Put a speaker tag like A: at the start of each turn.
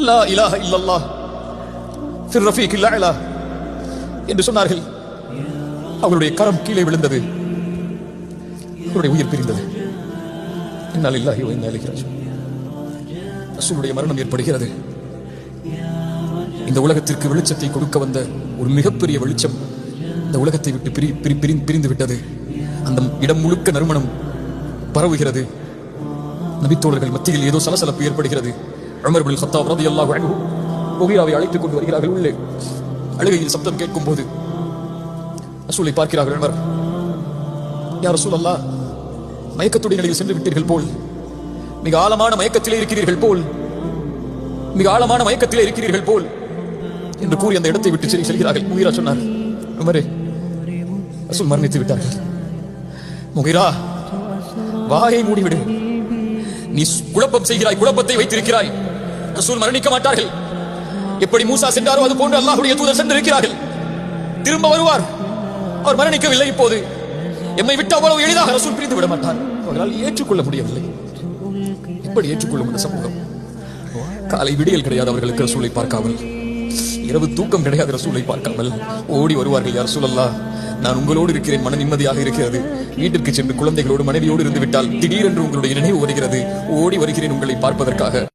A: லா இலாஹ இல்லல்லாஹ் ஃபிர் இல்லா இலா என்று சொன்னார்கள். அவருடைய கரம் கீழே விழுந்தது. அவருடைய உயிர் பிரிந்தது. என்னால் இல்லாஹி இன்னா இலைஹி ராஜிஊன் ரசூலுடைய மரணம் ஏற்படுகிறது. இந்த உலகத்திற்கு வெளிச்சத்தை கொடுக்க வந்த ஒரு மிகப்பெரிய வெளிச்சம் இந்த உலகத்தை விட்டு பிரி பிரி பிரி- பிரிந்து விட்டது அந்த இடம் முழுக்க நறுமணம் பரவுகிறது. நபித்தோழர்கள் மத்தியில் ஏதோ சலசலப்பு ஏற்படுகிறது. உமர் பின் கத்தாப் அல்லாஹ் அன்பு முகீராவை அழைத்துக் கொண்டு வருகிறார்கள். உள்ளே அழுகையில் சப்தம் கேட்கும் போது ரசூலை பார்க்கிறார்கள். உமர் யா அல்லா மயக்கத்துடைய நிலையில் சென்று விட்டீர்கள் போல் மிக ஆழமான மயக்கத்திலே இருக்கிறீர்கள் போல் மிக ஆழமான மயக்கத்திலே இருக்கிறீர்கள் போல் என்று கூறி அந்த இடத்தை விட்டு சரி செல்கிறார்கள். முகிரா சொன்னார் உமரே ரசூல் மரணித்து விட்டார்கள். முகிரா வாயை மூடிவிடு. நீ குழப்பம் செய்கிறாய் குழப்பத்தை வைத்திருக்கிறாய். ரசூல் மரணிக்க மாட்டார்கள். எப்படி மூசா சென்றாரோ அது போன்று அல்லாஹுடைய தூதர் சென்றிருக்கிறார்கள். திரும்ப வருவார். அவர் மரணிக்கவில்லை இப்போது. எம்மை விட்டு அவ்வளவு எளிதாக ரசூல் பிரிந்து விட மாட்டார். அவர்களால் ஏற்றுக்கொள்ள முடியவில்லை. எப்படி ஏற்றுக்கொள்ளும் இந்த சமூகம். காலை விடியல் கிடையாது அவர்களுக்கு ரசூலை பார்க்காமல். இரவு தூக்கம் கிடையாது ரசூலை பார்க்காமல். ஓடி வருவார்கள் யார் சூழல்லா நான் உங்களோடு இருக்கிறேன். மன நிம்மதியாக இருக்கிறது. வீட்டிற்கு சென்று குழந்தைகளோடு மனைவியோடு இருந்து விட்டால் திடீரென்று உங்களுடைய நினைவு வருகிறது. ஓடி வருகிறேன் உங்களை பார்ப்பதற்காக.